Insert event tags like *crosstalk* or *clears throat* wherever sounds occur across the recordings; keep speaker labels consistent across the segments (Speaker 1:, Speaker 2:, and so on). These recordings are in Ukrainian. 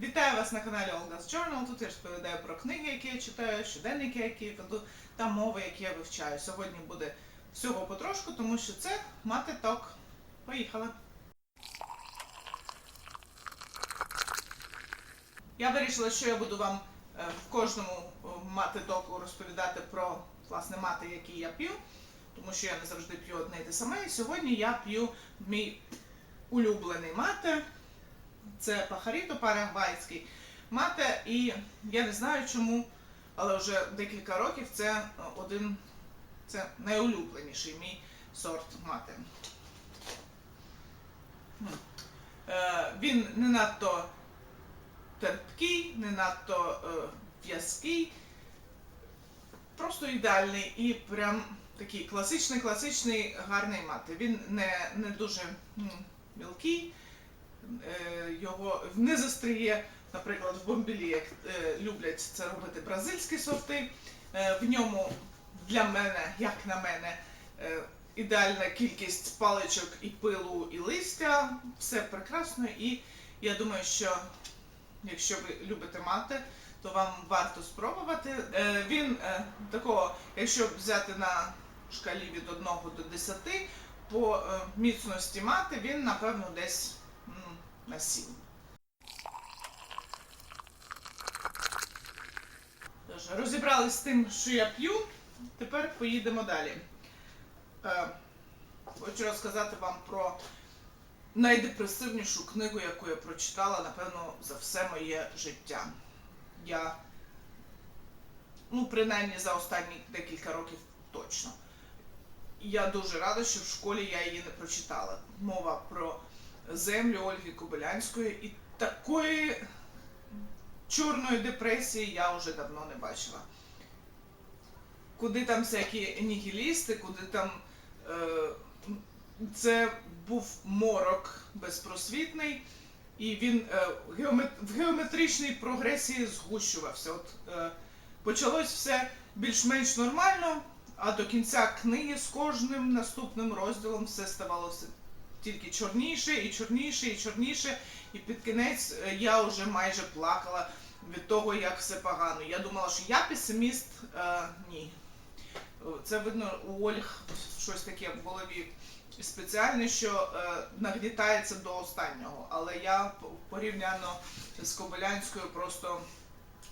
Speaker 1: Вітаю вас на каналі Olga's Journal. Тут я розповідаю про книги, які я читаю, щоденники, які веду, та мови, які я вивчаю. Сьогодні буде всього потрошку, тому що це мати ток. Поїхали! Я вирішила, що я буду вам е, в кожному е, мати току розповідати про власне мати, які я п'ю, тому що я не завжди п'ю одне і те саме. І сьогодні я п'ю мій улюблений мате. Це пахаріто парагвайський мате, і я не знаю чому, але вже декілька років це е, один це найулюбленіший мій сорт мате. М. Е, Він не надто терпкий, не надто е, в'язкий, просто ідеальний і прям такий класичний, класичний гарний мати. Він не, не дуже мілкий, його не застріє, наприклад, в бомбілі, як е, люблять це робити бразильські сорти. Е, В ньому для мене, як на мене, е, ідеальна кількість паличок і пилу, і листя. Все прекрасно. І я думаю, що якщо ви любите мати, то вам варто спробувати. Е, Він е, такого, якщо взяти на шкалі від 1 до 10, по е, міцності мати він, напевно, десь на 7. Тож, розібрались з тим, що я п'ю. Тепер поїдемо далі. Е, Хочу розказати вам про найдепресивнішу книгу, яку я прочитала, напевно, за все моє життя. Я, ну, принаймні за останні декілька років точно. Я дуже рада, що в школі я її не прочитала. Мова про землю Ольги Кобилянської і такої чорної депресії я вже давно не бачила. Куди там всякі нігілісти, куди там. Е, це був морок безпросвітний, і він е, в геометричній прогресії згущувався. От, е, почалось все більш-менш нормально, а до кінця книги з кожним наступним розділом все ставало все тільки чорніше і чорніше і чорніше. І під кінець е, я вже майже плакала від того, як все погано. Я думала, що я песиміст. Е, ні. Це видно у Ольг щось таке в голові спеціальне, що е, нагнітається до останнього. Але я порівняно з Кобилянською просто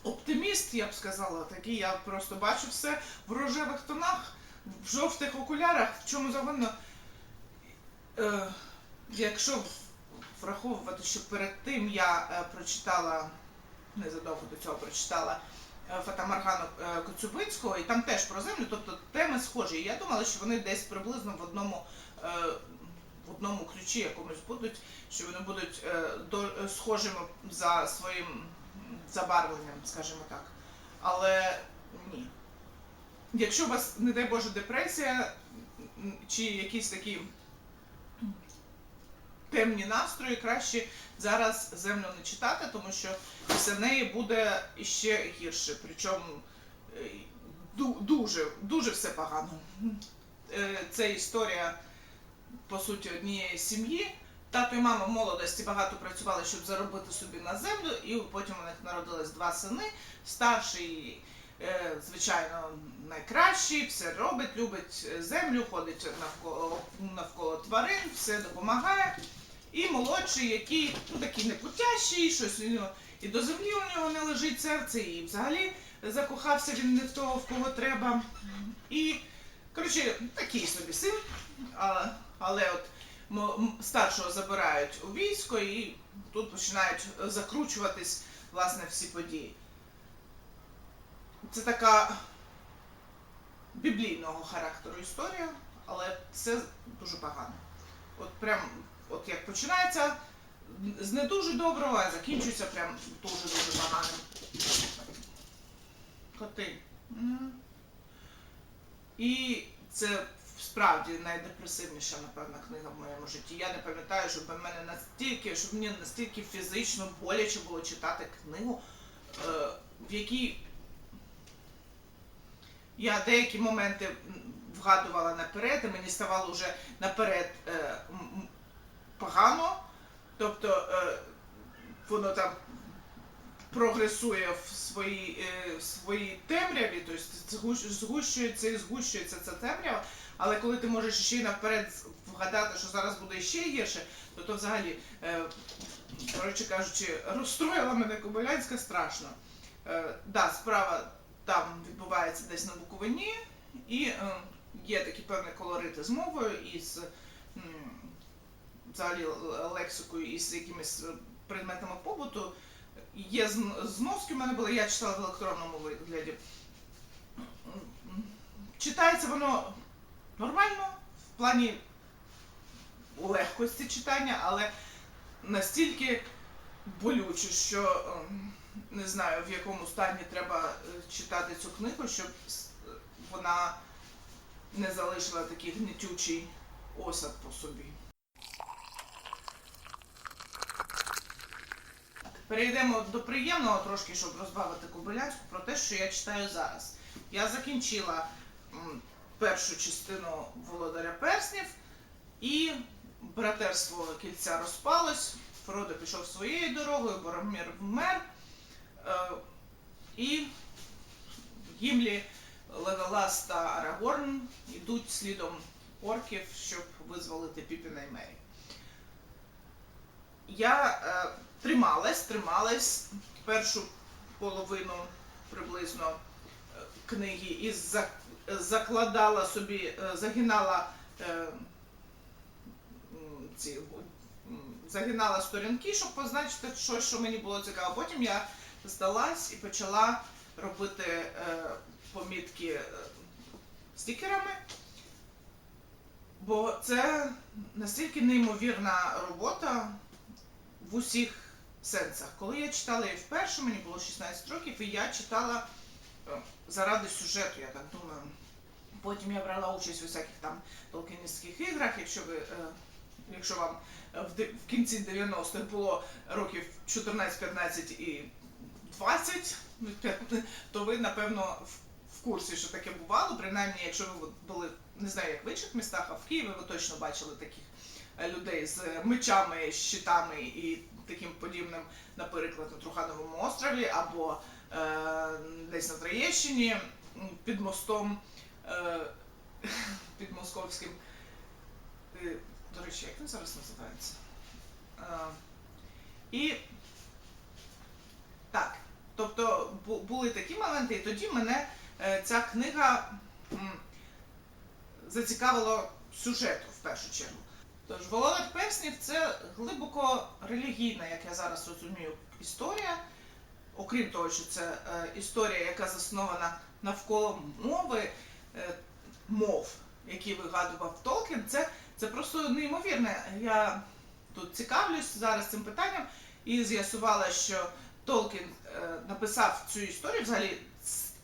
Speaker 1: оптиміст, я б сказала. Такий я просто бачу все в рожевих тонах, в жовтих окулярах, в чому завгодно. Е, якщо враховувати, що перед тим я е, прочитала, незадовго до цього прочитала е, Фатамаргану Коцюбинського, і там теж про землю, тобто теми схожі. І я думала, що вони десь приблизно в одному, в одному ключі якомусь будуть, що вони будуть до, схожими за своїм забарвленням, скажімо так. Але ні. Якщо у вас, не дай Боже, депресія чи якісь такі темні настрої, краще зараз землю не читати, тому що після неї буде іще гірше. Причому е, дуже, дуже все погано. Е, Це історія, по суті, однієї сім'ї. Тато і мама в молодості багато працювали, щоб заробити собі на землю, і потім у них народились два сини. Старший, е, звичайно, найкращий, все робить, любить землю, ходить навколо, навколо тварин, все допомагає. І молодший, який ну, такий непутящий, щось у нього і до землі у нього не лежить серце, і взагалі закохався він не в того, в кого треба. І, коротше, такий собі син, а, але от старшого забирають у військо, і тут починають закручуватись власне всі події. Це така біблійного характеру історія, але це дуже погано. От прям, от як починається з не дуже доброго, а закінчується прям дуже-дуже поганим. Коти. І це справді найдепресивніша, напевно, книга в моєму житті. Я не пам'ятаю, щоб мене настільки, щоб мені настільки фізично боляче було читати книгу, е, в якій я деякі моменти вгадувала наперед, і мені ставало вже наперед е, погано. Тобто е, воно там прогресує в своїй, е, в своїй темряві, тобто згущується і згущується ця темрява, але коли ти можеш ще й наперед вгадати, що зараз буде ще гірше, то то взагалі, е, коротше кажучи, розстроїла мене Кобилянська страшно. Е, да, справа там відбувається десь на Буковині, і е, є такі певні колорити з мовою і з взагалі лексикою і з якимись е, предметами побуту. Є зн- зноски в мене були, я читала в електронному вигляді. Читається воно нормально, в плані легкості читання, але настільки болюче, що ем, не знаю в якому стані треба е, читати цю книгу, щоб е, вона не залишила такий гнітючий осад по собі. Перейдемо до приємного трошки, щоб розбавити Кобилянську, про те, що я читаю зараз. Я закінчила першу частину Володаря Перснів, і братерство кільця розпалось, Фродо пішов своєю дорогою, Боромір вмер, е, і Гімлі, Левелас та Арагорн йдуть слідом орків, щоб визволити Піпіна і Мері. Я е, трималась, трималась першу половину приблизно е, книги і закладала собі, е, загинала е, ці загинала сторінки, щоб позначити щось, що мені було цікаво. Потім я здалась і почала робити е, помітки е, стікерами. Бо це настільки неймовірна робота в усіх сенсах. Коли я читала її вперше, мені було 16 років, і я читала е, заради сюжету, я так думаю. Потім я брала участь у всяких там толкіністських іграх, якщо ви. е, Якщо вам е, в, кінці 90-х було років 14, 15 і 20, ну, то ви, напевно, в, курсі, що таке бувало. Принаймні, якщо ви були, не знаю, як в інших містах, а в Києві ви точно бачили таких людей з мечами, щитами і таким подібним, наприклад, на Трухановому острові або е, десь на Троєщині під мостом е, *laughs* під московським. е, До речі, як він зараз називається? Е, і так, тобто бу- були такі моменти, і тоді мене е, ця книга м, зацікавила сюжету в першу чергу. Тож Володар Перснів це глибоко релігійна, як я зараз розумію, історія. Окрім того, що це е, історія, яка заснована навколо мови, е, мов, які вигадував Толкін, це, це просто неймовірне. Я тут цікавлюсь зараз цим питанням і з'ясувала, що Толкін е, написав цю історію, взагалі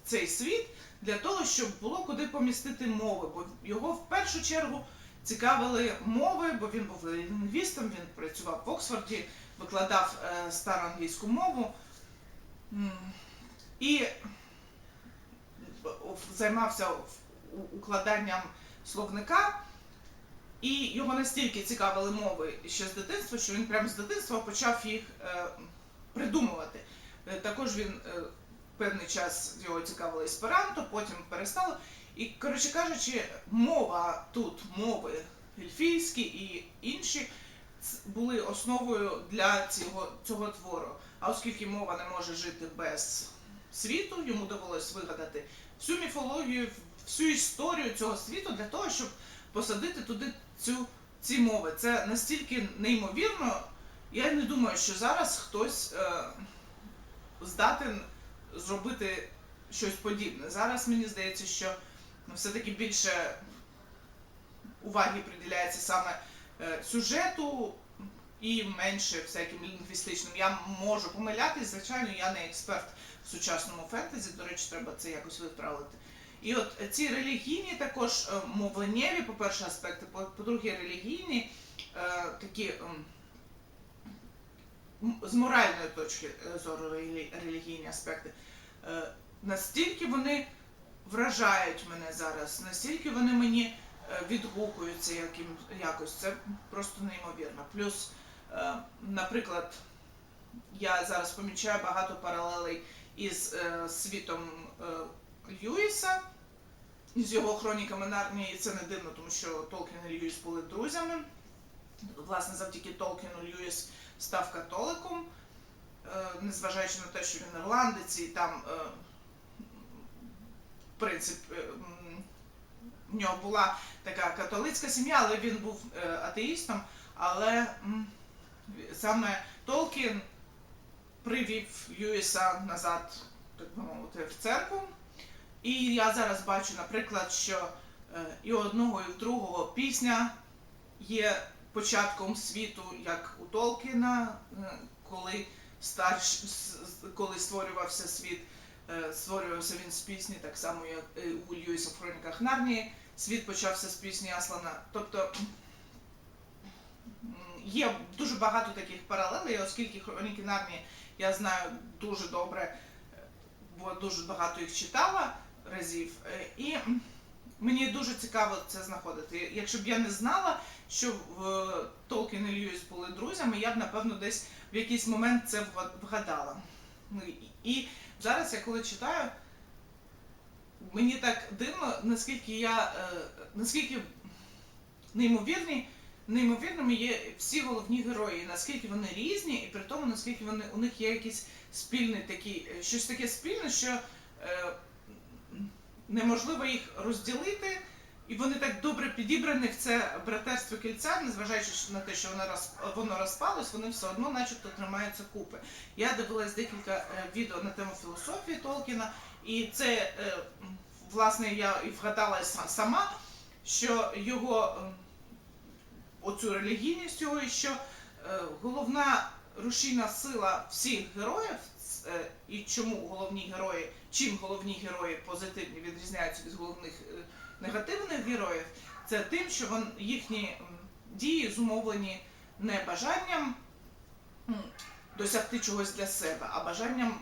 Speaker 1: цей світ, для того, щоб було куди помістити мови. Бо його в першу чергу цікавили мови, бо він був лінгвістом, він працював в Оксфорді, викладав е, стару англійську мову. І займався укладанням словника, і його настільки цікавили мови ще з дитинства, що він прямо з дитинства почав їх е, придумувати. Е, Також він певний час його цікавило есперанто, потім перестало. І, коротше кажучи, мова тут, мови ельфійські і інші були основою для цього, цього твору. А оскільки мова не може жити без світу, йому довелось вигадати всю міфологію, всю історію цього світу для того, щоб посадити туди цю, ці мови. Це настільки неймовірно. Я не думаю, що зараз хтось е, здатен зробити щось подібне. Зараз мені здається, що ну, все-таки більше уваги приділяється саме е, сюжету і менше всяким лінгвістичним. Я можу помилятись, звичайно, я не експерт в сучасному фентезі, до речі, треба це якось виправити. І от ці релігійні також е, мовленнєві, по-перше, аспекти, по- по-друге, релігійні е, такі ем, з моральної точки зору релігійні аспекти. Настільки вони вражають мене зараз, настільки вони мені е, відгукуються яким, якось. Це просто неймовірно. Плюс, е, наприклад, я зараз помічаю багато паралелей із е, світом Льюіса, з його хроніками Нарнії. І це не дивно, тому що Толкін і Льюіс були друзями. Власне, завдяки Толкіну Льюіс став католиком, незважаючи на те, що він ірландець, і там принцип. е, в нього була така католицька сім'я, але він був е, атеїстом. Але саме Толкін привів Льюіса назад, так мовити, в церкву. І я зараз бачу, наприклад, що е, і одного, і другого пісня є початком світу, як у Толкіна, коли старш, коли створювався світ, створювався він з пісні, так само як е, у Льюіса в хроніках Нарнії. Світ почався з пісні Аслана. Тобто є дуже багато таких паралелей, оскільки хроніки Нарнії я знаю дуже добре, е, бо дуже багато їх читала разів. Е, І мені дуже цікаво це знаходити. Якщо б я не знала, що е, Толкін і Льюіс були друзями, я б напевно десь в якийсь момент це вгадала. Ну, І зараз я коли читаю, мені так дивно, наскільки я е, наскільки неймовірні, неймовірними є всі головні герої, наскільки вони різні, і при тому, наскільки вони у них є якийсь спільний такий, е, щось таке спільне, що е, неможливо їх розділити. І вони так добре підібрані в це братерство кільця, незважаючи на те, що воно роз, воно розпалось, вони все одно начебто тримаються купи. Я дивилась декілька е, відео на тему філософії Толкіна, і це е, власне я і вгадала сама, що його е, оцю релігійність його, і що головна рушійна сила всіх героїв, і чому головні герої, чим головні герої позитивні відрізняються від головних негативних героїв, це тим, що вон, їхні дії зумовлені не бажанням досягти чогось для себе, а бажанням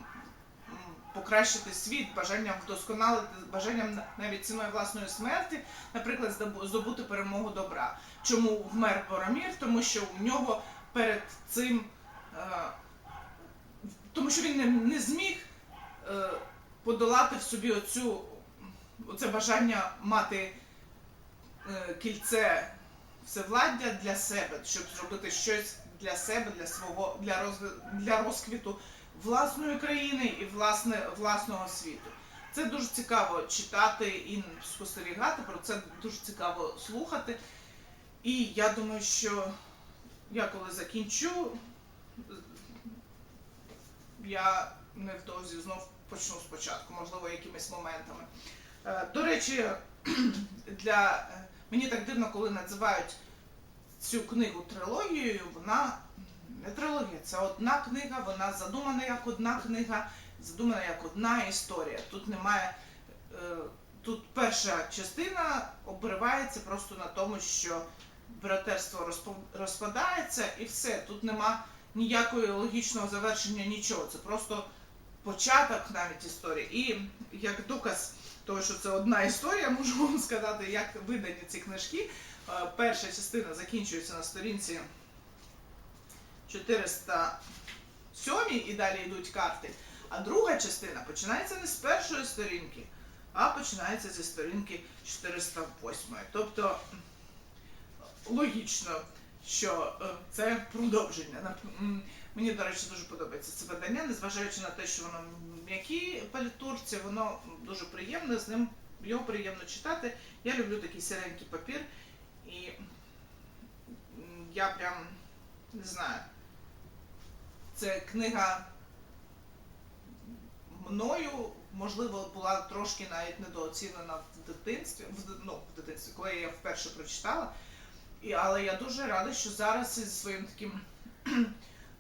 Speaker 1: покращити світ, бажанням вдосконалити, бажанням навіть ціною власної смерті, наприклад, здобути перемогу добра. Чому вмер Боромір? Тому що в нього перед цим, е, тому що він не, зміг е, подолати в собі оцю, оце бажання мати е, кільце всевладдя для себе, щоб зробити щось для себе, для свого, для, роз, для розквіту власної країни і власне, власного світу. Це дуже цікаво читати і спостерігати, про це дуже цікаво слухати. І я думаю, що я коли закінчу, я невдовзі знов почну спочатку, можливо, якимись моментами. Е, До речі, *clears throat* для е, мені так дивно, коли називають цю книгу трилогією, вона не трилогія, це одна книга, вона задумана як одна книга, задумана як одна історія. Тут немає. е, Тут перша частина обривається просто на тому, що братерство розпадається і все. Тут нема ніякого логічного завершення, нічого. Це просто початок навіть історії. І як доказ того, що це одна історія, можу вам сказати, як видані ці книжки. Е, Перша частина закінчується на сторінці 407 і далі йдуть карти. А друга частина починається не з першої сторінки, а починається зі сторінки 408. Тобто логічно, що е, це продовження. Мені, до речі, дуже подобається це видання, незважаючи на те, що воно м'які палітурці, воно дуже приємне, з ним його приємно читати. Я люблю такий сіренький папір, і я прям не знаю. Це книга мною, можливо, була трошки навіть недооцінена в дитинстві, в, ну, в дитинстві, коли я вперше прочитала. І, але я дуже рада, що зараз із своїм таким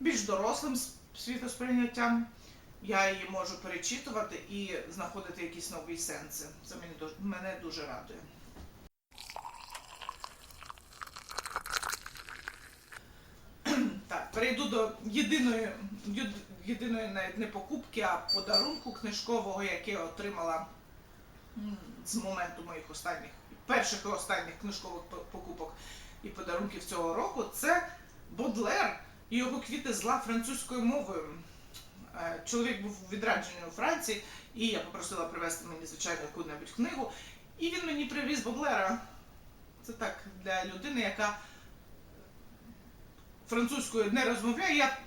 Speaker 1: більш дорослим світосприйняттям я її можу перечитувати і знаходити якісь нові сенси. Це мені дуже, мене дуже радує. *clears throat* Так, перейду до єдиної, єдиної навіть не покупки, а подарунку книжкового, який я отримала з моменту моїх останніх, перших і останніх книжкових покупок і подарунків цього року. Це Бодлер і його квіти зла французькою мовою. Е, Чоловік був відраджений у Франції, і я попросила привезти мені, звичайно, яку-небудь книгу. І він мені привіз Боблера. Це так для людини, яка французькою не розмовляє. Я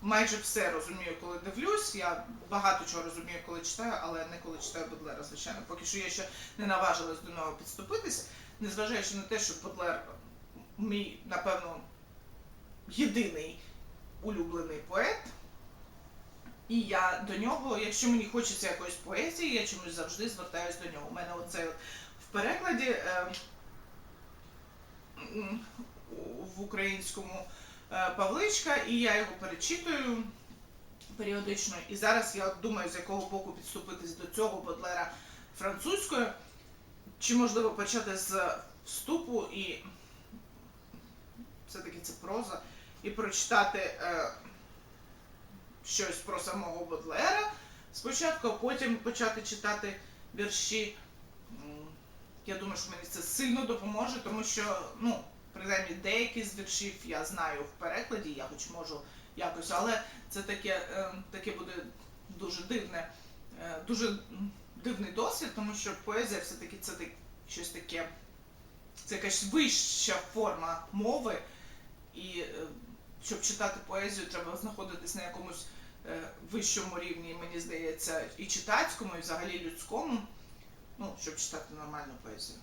Speaker 1: майже все розумію, коли дивлюсь. Я багато чого розумію, коли читаю, але не коли читаю Бодлера, звичайно. Поки що я ще не наважилась до нього підступитись, незважаючи на те, що Бодлер мій, напевно, єдиний улюблений поет. І я до нього, якщо мені хочеться якоїсь поезії, я чомусь завжди звертаюсь до нього. У мене оце от в перекладі е, в українському е, Павличка, і я його перечитую періодично. І зараз я думаю, з якого боку підступитись до цього Бодлера французькою, чи можливо почати з вступу і все-таки це проза, і прочитати. Е, щось про самого Бодлера спочатку, а потім почати читати вірші. Я думаю, що мені це сильно допоможе, тому що, ну, принаймні, деякі з віршів я знаю в перекладі, я хоч можу якось, але це таке, е, таке буде дуже дивне, е, дуже дивний досвід, тому що поезія все-таки це так, щось таке, це якась вища форма мови, і е, щоб читати поезію, треба знаходитись на якомусь е, вищому рівні, мені здається, і читацькому, і взагалі людському, ну, щоб читати нормальну поезію.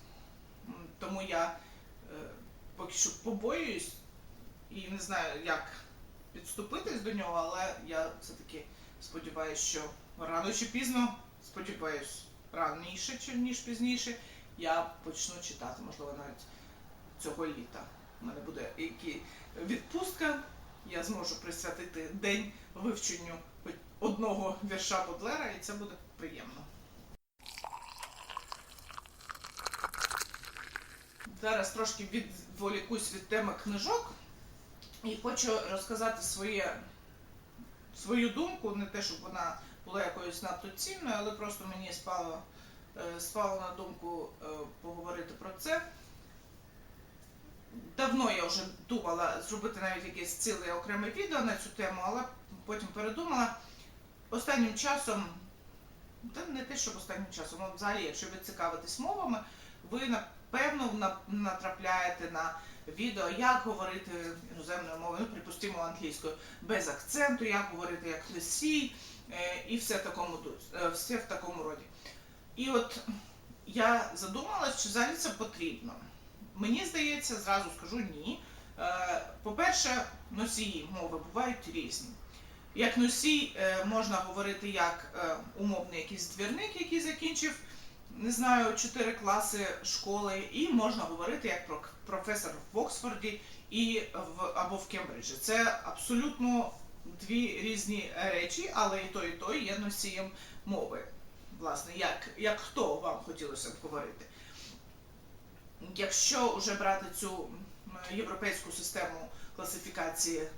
Speaker 1: Тому я е, поки що побоююсь і не знаю, як підступитись до нього, але я все-таки сподіваюся, що рано чи пізно, сподіваюсь, раніше, ніж пізніше, я почну читати, можливо, навіть цього літа. У мене буде які відпустка, я зможу присвятити день вивченню одного вірша Бодлера, і це буде приємно. Зараз трошки відволікусь від теми книжок і хочу розказати своє, свою думку, не те, щоб вона була якоюсь надто цінною, але просто мені спало, е, спало на думку е, поговорити про це. Давно я вже думала зробити навіть якесь ціле окреме відео на цю тему, але потім передумала. Останнім часом, та не те, щоб останнім часом, а взагалі, якщо ви цікавитесь мовами, ви напевно натрапляєте на відео, як говорити іноземною мовою, ну, припустимо, англійською, без акценту, як говорити як носій, е, і все в такому, е, все в такому роді. І от я задумалась, чи взагалі це потрібно. Мені здається, зразу скажу ні. Е, По-перше, носії мови бувають різні. Як носій е, можна говорити як е, умовний якийсь двірник, який закінчив, не знаю, 4 класи школи, і можна говорити як професор в Оксфорді і в, або в Кембриджі. Це абсолютно дві різні речі, але і той, і той є носієм мови. Власне, як, як хто вам хотілося б говорити. Якщо вже брати цю європейську систему класифікації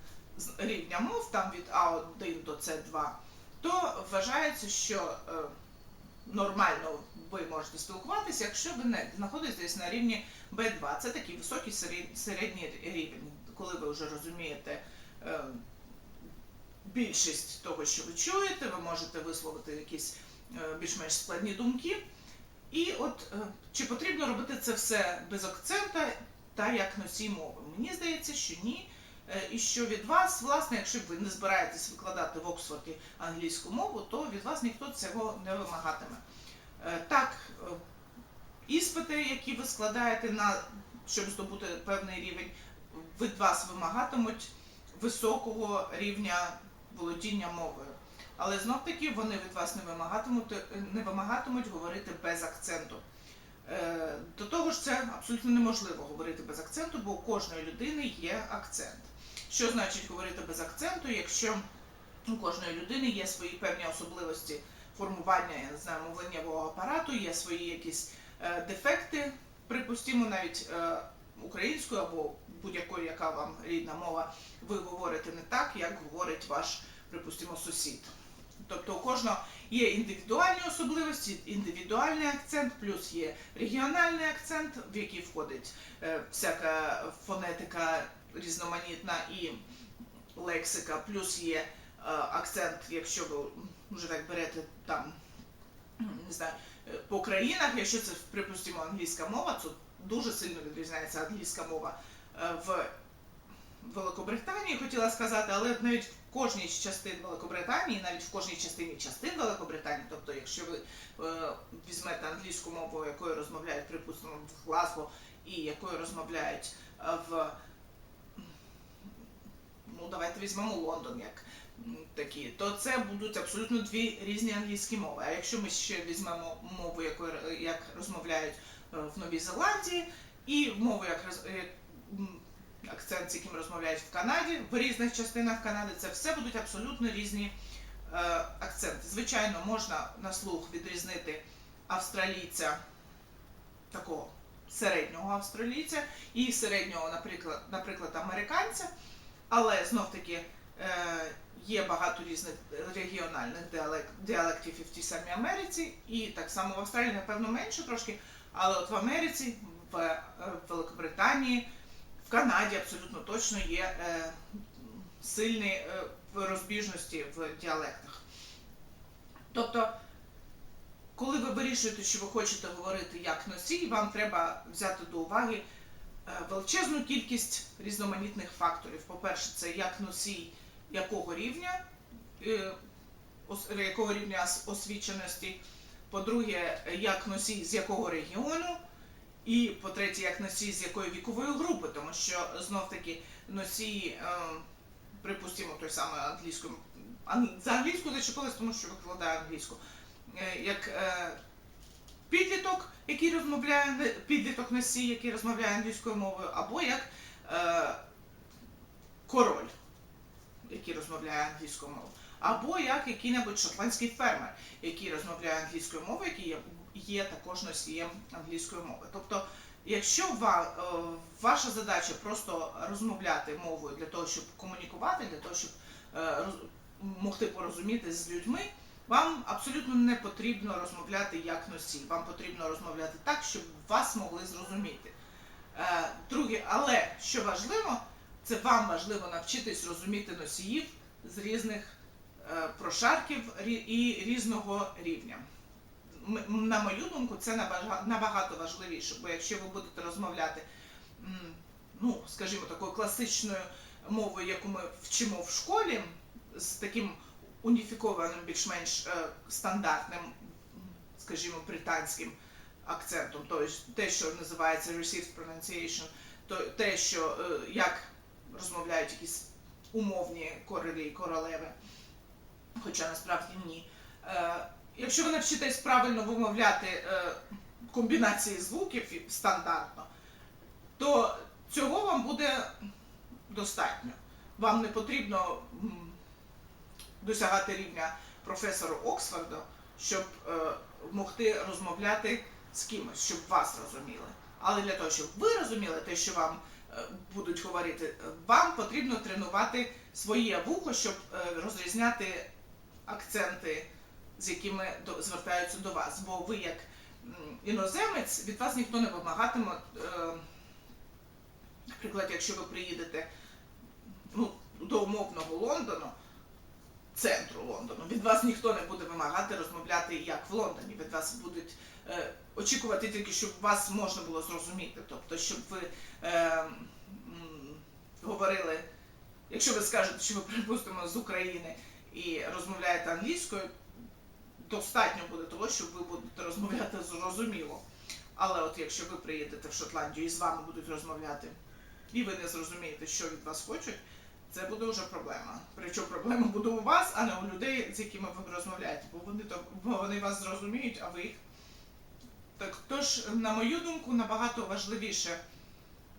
Speaker 1: рівня мов, там від А1 до С2, то вважається, що е, нормально ви можете спілкуватися, якщо ви не знаходитесь на рівні Б2. Це такий високий середній рівень, коли ви вже розумієте е, більшість того, що ви чуєте, ви можете висловити якісь е, більш-менш складні думки. І от е, чи потрібно робити це все без акцента та як носій мови? Мені здається, що ні. Е, І що від вас, власне, якщо ви не збираєтесь викладати в Оксфорді англійську мову, то від вас ніхто цього не вимагатиме. Е, Так, іспити, які ви складаєте на щоб здобути певний рівень, від вас вимагатимуть високого рівня володіння мовою. Але знов таки вони від вас не вимагатимуть, не вимагатимуть говорити без акценту. Е, До того ж, це абсолютно неможливо говорити без акценту, бо у кожної людини є акцент. Що значить говорити без акценту, якщо у кожної людини є свої певні особливості формування, я не знаю, мовленнєвого апарату, є свої якісь е, дефекти, припустимо, навіть е, українською або будь-якою, яка вам рідна мова, ви говорите не так, як говорить ваш, припустимо, сусід. Тобто у кожного є індивідуальні особливості, індивідуальний акцент, плюс є регіональний акцент, в який входить е, всяка фонетика різноманітна і лексика, плюс є е, акцент, якщо ви вже так берете там, не знаю, е, по країнах, якщо це, припустимо, англійська мова, то дуже сильно відрізняється англійська мова в Великобританії, хотіла сказати, але навіть в кожній з частин Великобританії, навіть в кожній частині частин Великобританії, тобто, якщо ви е, візьмете англійську мову, якою розмовляють, припустимо, в Глазго, і якою розмовляють е, в ну давайте візьмемо Лондон як такі, то це будуть абсолютно дві різні англійські мови. А якщо ми ще візьмемо мову, якою як розмовляють е, в Новій Зеландії, і мову, як роз- е, акцент, з яким розмовляють в Канаді, в різних частинах Канади, це все будуть абсолютно різні е, акценти. Звичайно, можна на слух відрізнити австралійця такого середнього австралійця і середнього, наприклад, наприклад, американця, але знов таки е, є багато різних регіональних діалектів і в тій самій Америці, і так само в Австралії, напевно, менше трошки, але от в Америці, в е, Великобританії, в Канаді абсолютно точно є е, сильні е, розбіжності в діалектах. Тобто, коли ви вирішуєте, що ви хочете говорити як носій, вам треба взяти до уваги е, величезну кількість різноманітних факторів. По-перше, це як носій якого рівня, якого рівня освіченості. По-друге, як носій з якого регіону. І по-третє, як носій з якої вікової групи, тому що знов таки носії, е, припустимо, той самий англійською, ан- за англійську зачепилась, тому що викладаю англійську. Е, як е, підліток, який розмовляє підліток носій, який розмовляє англійською мовою, або як е, король, який розмовляє англійською мовою, або як який-небудь шотландський фермер, який розмовляє англійською мовою, який є, є також носієм англійської мови. Тобто, якщо е, ваша задача просто розмовляти мовою для того, щоб комунікувати, для того, щоб е, могти порозуміти з людьми, вам абсолютно не потрібно розмовляти як носій. Вам потрібно розмовляти так, щоб вас могли зрозуміти. Е, Друге, але що важливо, це вам важливо навчитись розуміти носіїв з різних прошарків і різного рівня. На мою думку, це набага- набагато важливіше, бо якщо ви будете розмовляти, ну, скажімо, такою класичною мовою, яку ми вчимо в школі, з таким уніфікованим, більш-менш е, стандартним, скажімо, британським акцентом, тобто те, що називається received pronunciation, то те, що е, як розмовляють якісь умовні королі і королеви, хоча насправді ні. Якщо ви навчитесь правильно вимовляти е, комбінації звуків стандартно, то цього вам буде достатньо. Вам не потрібно досягати рівня професора Оксфорду, щоб е, могти розмовляти з кимось, щоб вас розуміли. Але для того, щоб ви розуміли те, що вам е, будуть говорити, вам потрібно тренувати своє вухо, щоб е, розрізняти акценти, з якими звертаються до вас. Бо ви, як іноземець, від вас ніхто не вимагатиме. Е, наприклад, якщо ви приїдете ну, до умовного Лондону, центру Лондону, від вас ніхто не буде вимагати розмовляти як в Лондоні. Від вас будуть е, очікувати тільки, щоб вас можна було зрозуміти. Тобто, щоб ви е, м, говорили, якщо ви скажете, що ви припустимо з України і розмовляєте англійською, достатньо буде того, що ви будете розмовляти зрозуміло. Але от якщо ви приїдете в Шотландію і з вами будуть розмовляти, і ви не зрозумієте, що від вас хочуть, це буде вже проблема. Причому проблема буде у вас, а не у людей, з якими ви розмовляєте, бо вони то бо вони вас зрозуміють, а ви їх. Так тож, на мою думку, набагато важливіше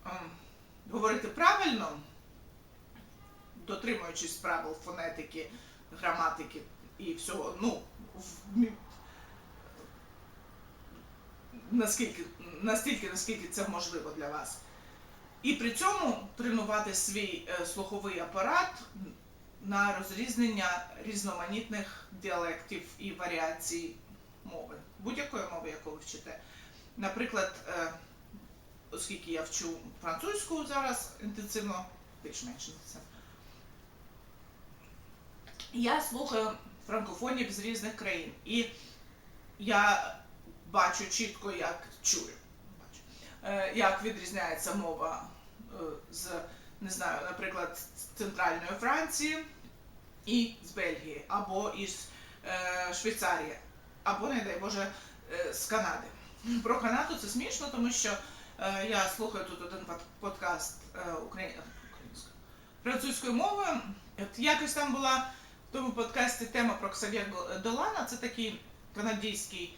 Speaker 1: ем, говорити правильно, дотримуючись правил фонетики, граматики і всього, ну, наскільки, настільки, наскільки це можливо для вас. І при цьому тренувати свій е, слуховий апарат на розрізнення різноманітних діалектів і варіацій мови, будь-якої мови, яку ви вчите. Наприклад, е, оскільки я вчу французьку зараз інтенсивно, більш-менш інтенсивно, Я слухаю франкофонів з різних країн. І я бачу чітко, як чую, бачу, е, як відрізняється мова е, з, не знаю, наприклад, центральної Франції і з Бельгії, або із е, Швейцарії, або, не дай Боже, з Канади. Про Канаду це смішно, тому що я слухаю тут один подкаст украї- українською французькою мовою. От якось там була тому подкасті тема про Ксав'є Долана. Це такий канадійський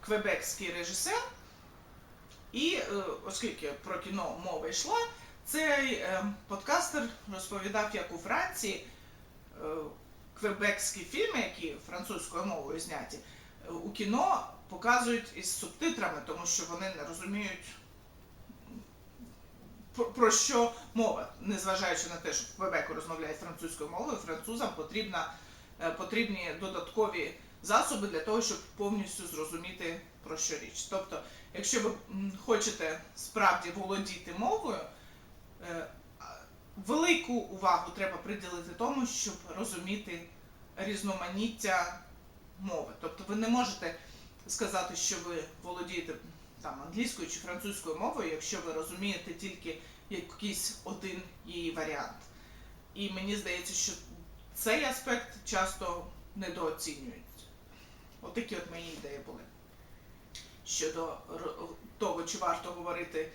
Speaker 1: квебекський режисер. І е, оскільки про кіно мова йшла, цей е, подкастер розповідав, як у Франції е, квебекські фільми, які французькою мовою зняті, е, у кіно показують із субтитрами, тому що вони не розуміють про, що мова, незважаючи на те, що в Квебеку розмовляють французькою мовою, французам потрібна, е, потрібні додаткові засоби для того, щоб повністю зрозуміти про що річ. Тобто, якщо ви хочете справді володіти мовою, е, велику увагу треба приділити тому, щоб розуміти різноманіття мови. Тобто ви не можете сказати, що ви володієте там англійською чи французькою мовою, якщо ви розумієте тільки якийсь один її варіант. І мені здається, що цей аспект часто недооцінюють. Отакі от мої ідеї були. Щодо того, чи варто говорити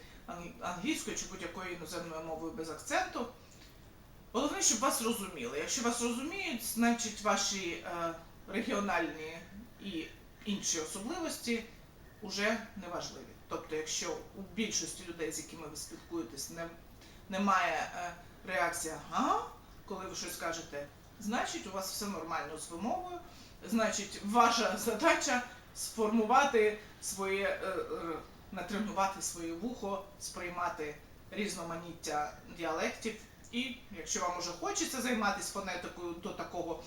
Speaker 1: англійською чи будь-якою іноземною мовою без акценту. Головне, щоб вас розуміли. Якщо вас розуміють, значить ваші е, регіональні і інші особливості вже не важливі. Тобто, якщо у більшості людей, з якими ви спілкуєтесь, не, немає е, реакції ага, коли ви щось кажете, значить у вас все нормально з вимовою, значить ваша задача сформувати своє, е, е, натренувати своє вухо, сприймати різноманіття діалектів. І якщо вам уже хочеться займатися фонетикою до такого,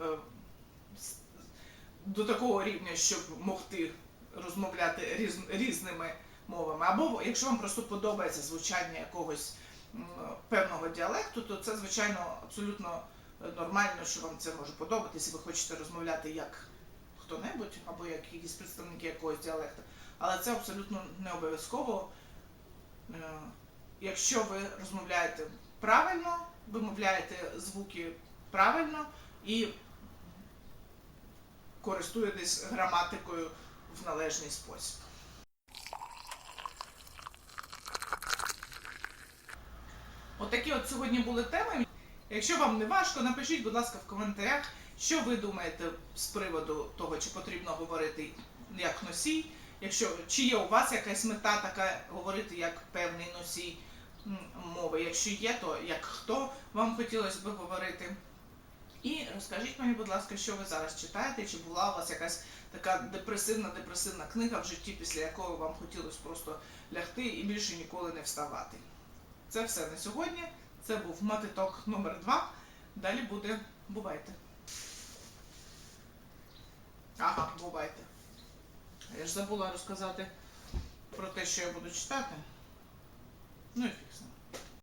Speaker 1: е, до такого рівня, щоб могти розмовляти різ, різними мовами, або якщо вам просто подобається звучання якогось певного діалекту, то це звичайно абсолютно е, нормально, що вам це може подобатись, і ви хочете розмовляти як хто-небудь, або як якісь представники якогось діалекту. Але це абсолютно не обов'язково. Е, Якщо ви розмовляєте правильно, вимовляєте звуки правильно і користуєтесь граматикою в належний спосіб. Отакі от сьогодні були теми. Якщо вам не важко, напишіть, будь ласка, в коментарях, що ви думаєте з приводу того, чи потрібно говорити як носій. Якщо чи є у вас якась мета така говорити як певний носій мови. Якщо є, то як хто вам хотілося б говорити. І розкажіть мені, будь ласка, що ви зараз читаєте, чи була у вас якась така депресивна депресивна книга в житті, після якої вам хотілося просто лягти і більше ніколи не вставати. Це все на сьогодні. Це був матиток номер 2 Далі буде бувайте. Ага, бувайте. Я ж забула розказати про те, що я буду читати. Ну і фіксно.